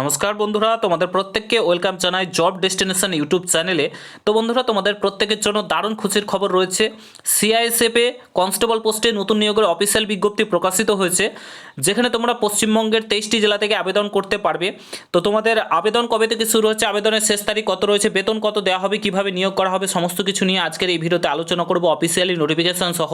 নমস্কার বন্ধুরা, তোমাদের প্রত্যেককে ওয়েলকাম জানাই জব ডেস্টিনেশন ইউটিউব চ্যানেলে। তো বন্ধুরা, তোমাদের প্রত্যেকের জন্য দারুণ খুশির খবর রয়েছে। সিআইএসএফে কনস্টেবল পোস্টে নতুন নিয়োগের অফিসিয়াল বিজ্ঞপ্তি প্রকাশিত হয়েছে, যেখানে তোমরা পশ্চিমবঙ্গের তেইশটি জেলা থেকে আবেদন করতে পারবে। তো তোমাদের আবেদন কবে থেকে শুরু হচ্ছে, আবেদনের শেষ তারিখ কত রয়েছে, বেতন কত দেওয়া হবে, কীভাবে নিয়োগ করা হবে, সমস্ত কিছু নিয়ে আজকের এই ভিডিওতে আলোচনা করব অফিসিয়ালি নোটিফিকেশন সহ।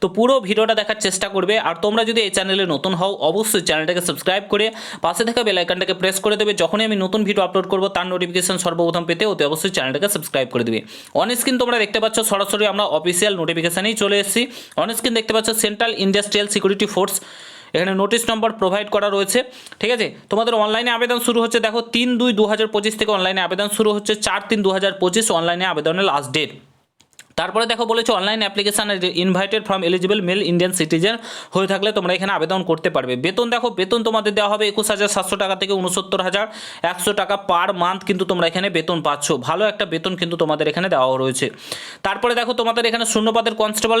তো পুরো ভিডিওটা দেখার চেষ্টা করবে, আর তোমরা যদি এই চ্যানেলে নতুন হও, অবশ্যই চ্যানেলটাকে সাবস্ক্রাইব করে পাশে থাকা বেল আইকনটাকে প্রেস করে দেবে। যখনই আমি নতুন ভিডিও আপলোড করব, তার নোটিফিকেশন সর্বপ্রথম পেতে অতি অবশ্যই চ্যানেলটাকে সাবস্ক্রাইব করে দেবে। অন স্ক্রিন তোমরা দেখতে পাচ্ছ, সরাসরি আমরা অফিসিয়াল নোটিফিকেশানেই চলে এসেছি। অন স্ক্রিন দেখতে পাচ্ছ সেন্ট্রাল ইন্ডাস্ট্রিয়াল সিকিউরিটি ফোর্স এখানে নোটিশ নম্বর প্রোভাইড করা রয়েছে। ঠিক আছে? তোমাদের অনলাইনে আবেদন শুরু হচ্ছে, দেখো, তিন দুই দু হাজার পঁচিশ থেকে অনলাইনে আবেদন শুরু হচ্ছে, চার তিন দু পঁচিশ অনলাইনে আবেদনের লাস্ট ডেট তারপরে দেখো বলেছে online application invited from eligible male Indian citizen হয়ে থাকলে তোমরা এখানে আবেদন করতে পারবে। বেতন দেখো, বেতন তোমাদের দেওয়া হবে একুশ হাজার সাতশো টাকা থেকে উনসত্তর হাজার একশো টাকা পার মান্থ কিন্তু তোমরা এখানে বেতন পাচ্ছ। ভালো একটা বেতন কিন্তু তোমাদের এখানে দেওয়া রয়েছে। তারপরে দেখো তোমাদের এখানে শূন্যপদের কনস্টেবল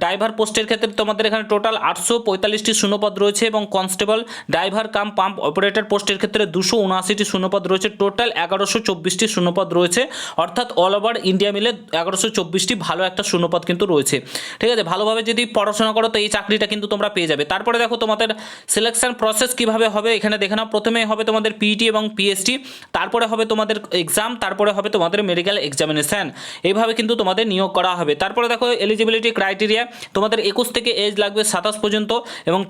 ড্রাইভার পোস্টের ক্ষেত্রে তোমাদের এখানে টোটাল আটশো পঁয়তাল্লিশটি শূন্যপদ রয়েছে এবং constable driver cum pump operator পোস্টের ক্ষেত্রে দুশো উনআশিটি শূন্যপদ রয়েছে। টোটাল এগারোশো চব্বিশটি শূন্যপদ রয়েছে। অর্থাৎ অল ওভার ইন্ডিয়া মিলে এগারোশো চব্বিশটি ভালো একটা শূন্যপদ কিন্তু রয়েছে। ঠিক আছে, ভালোভাবে যদি পড়াশোনা করো তো এই চাকরিটা কিন্তু তোমরা পেয়ে যাবে। তারপরে দেখো তোমাদের সিলেকশন প্রসেস কীভাবে হবে, এখানে দেখে নাও। প্রথমে হবে তোমাদের পিইটি এবং পিএসটি তারপরে হবে তোমাদের এক্সাম তারপরে হবে তোমাদের মেডিকেল এক্সামিনেশান এইভাবে কিন্তু তোমাদের নিয়োগ করা হবে। তারপরে দেখো এলিজিবিলিটি ক্রাইটেরিয়া তোমাদের একুশ থেকে এজ লাগবে সাতাশ পর্যন্ত এবং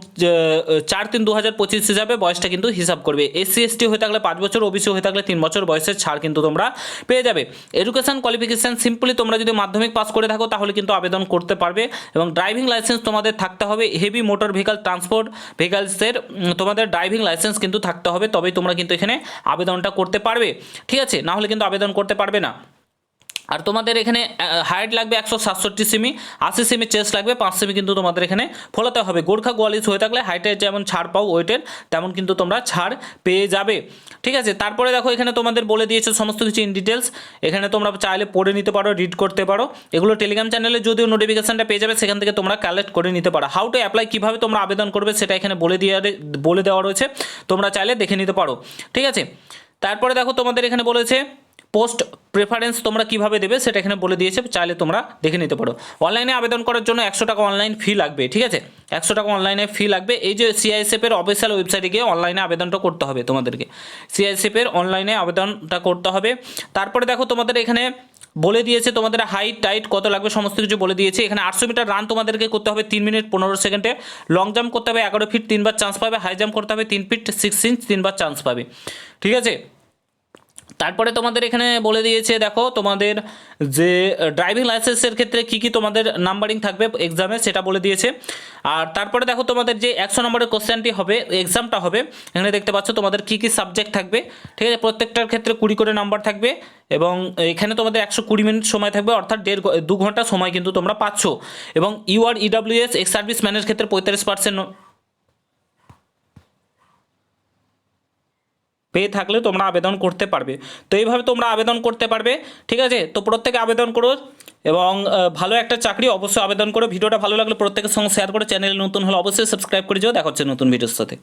চার তিন দু হাজার পঁচিশ হিসাবে বয়সটা কিন্তু হিসাব করবে। এসসি এসটি হয়ে থাকলে পাঁচ বছর ওবিসি হয়ে থাকলে তিন বছর, বয়সের ছাড় কিন্তু তোমরা পেয়ে যাবে। এডুকেশন কোয়ালিফিকেশান সিম্পলি তোমরা যদি মাধ্যমিক পাস করে থাকো, তাহলে কিন্তু আবেদন করতে পারবে। এবং ড্রাইভিং লাইসেন্স তোমাদের থাকতে হবে হেভি মোটর ভেহিকাল ট্রান্সপোর্ট ভেহিকালসের তোমাদের ড্রাইভিং লাইসেন্স কিন্তু থাকতে হবে, তবেই তোমরা কিন্তু এখানে আবেদনটা করতে পারবে। ঠিক আছে? না হলে কিন্তু আবেদন করতে পারবে না। আর তোমাদের এখানে হাইট লাগবে একশো সাতষট্টি সেমি আশি সেমি চেস্ট লাগবে, পাঁচ সেমি কিন্তু তোমাদের এখানে ফলাতে হবে। গোর্খা গোয়ালিশ হয়ে থাকলে হাইটের যেমন ছাড় পাও ওয়েটের তেমন কিন্তু তোমরা ছাড় পেয়ে যাবে। ঠিক আছে, তারপরে দেখো এখানে তোমাদের বলে দিয়েছে সমস্ত কিছু ইন ডিটেলস এখানে তোমরা চাইলে পড়ে নিতে পারো রিড করতে পারো। এগুলো টেলিগ্রাম চ্যানেলে যদিও নোটিফিকেশনটা পেয়ে যাবে, সেখান থেকে তোমরা কালেক্ট করে নিতে পারো। হাউ টু অ্যাপ্লাই কীভাবে তোমরা আবেদন করবে, সেটা এখানে বলে দিয়ে বলে দেওয়া রয়েছে। তোমরা চাইলে দেখে নিতে পারো। ঠিক আছে, তারপরে দেখো তোমাদের এখানে বলেছে পোস্ট প্রেফারেন্স তোমরা কীভাবে দেবে সেটা এখানে বলে দিয়েছে, চাইলে তোমরা দেখে নিতে পারো। অনলাইনে আবেদন করার জন্য একশো টাকা অনলাইন ফি লাগবে, ঠিক আছে? একশো টাকা অনলাইনে ফি লাগবে। এই যে সিআইএসএফের অফিসিয়াল ওয়েবসাইটে গিয়ে অনলাইনে আবেদনটা করতে হবে তোমাদেরকে। সিআইএসএফের অনলাইনে আবেদনটা করতে হবে। তারপরে দেখো তোমাদের এখানে বলে দিয়েছে, তোমাদের হাইট টাইট কত লাগবে, সমস্ত কিছু বলে দিয়েছে। এখানে আটশো মিটার রান তোমাদেরকে করতে হবে তিন মিনিট পনেরো সেকেন্ডে লং জাম্প করতে হবে, এগারো ফিট তিনবার চান্স পাবে। হাই জাম্প করতে হবে, তিন ফিট সিক্স ইঞ্চ তিনবার চান্স পাবে। ঠিক আছে? তারপরে তোমাদের এখানে বলে দিয়েছে, দেখো, তোমাদের যে ড্রাইভিং লাইসেন্সের ক্ষেত্রে কি কি তোমাদের নাম্বারিং থাকবে এক্সামে সেটা বলে দিয়েছে। আর তারপরে দেখো, তোমাদের যে একশো নম্বরের কোশ্চেনটি হবে এক্সামটা হবে, এখানে দেখতে পাচ্ছ তোমাদের কি কি সাবজেক্ট থাকবে। ঠিক আছে, প্রত্যেকটার ক্ষেত্রে কুড়ি করে নাম্বার থাকবে এবং এখানে তোমাদের একশো কুড়ি মিনিট সময় থাকবে, অর্থাৎ দেড় দু ঘণ্টা সময় কিন্তু তোমরা পাচ্ছ। এবং ইউআর ইডাব্লিউএস এক্স সার্ভিস ম্যানের ক্ষেত্রে পঁয়তাল্লিশ পার্সেন্ট পেয়ে থাকলে তোমরা আবেদন করতে পারবে। তো এইভাবে তোমরা আবেদন করতে পারবে, ঠিক আছে? তো প্রত্যেকে আবেদন করো এবং ভালো একটা চাকরি অবশ্যই আবেদন করো। ভিডিওটা ভালো লাগলে প্রত্যেকের সঙ্গে শেয়ার করে। চ্যানেলে নতুন হলে অবশ্যই সাবস্ক্রাইব করে যাও। দেখা হচ্ছে নতুন ভিডিওর সাথে।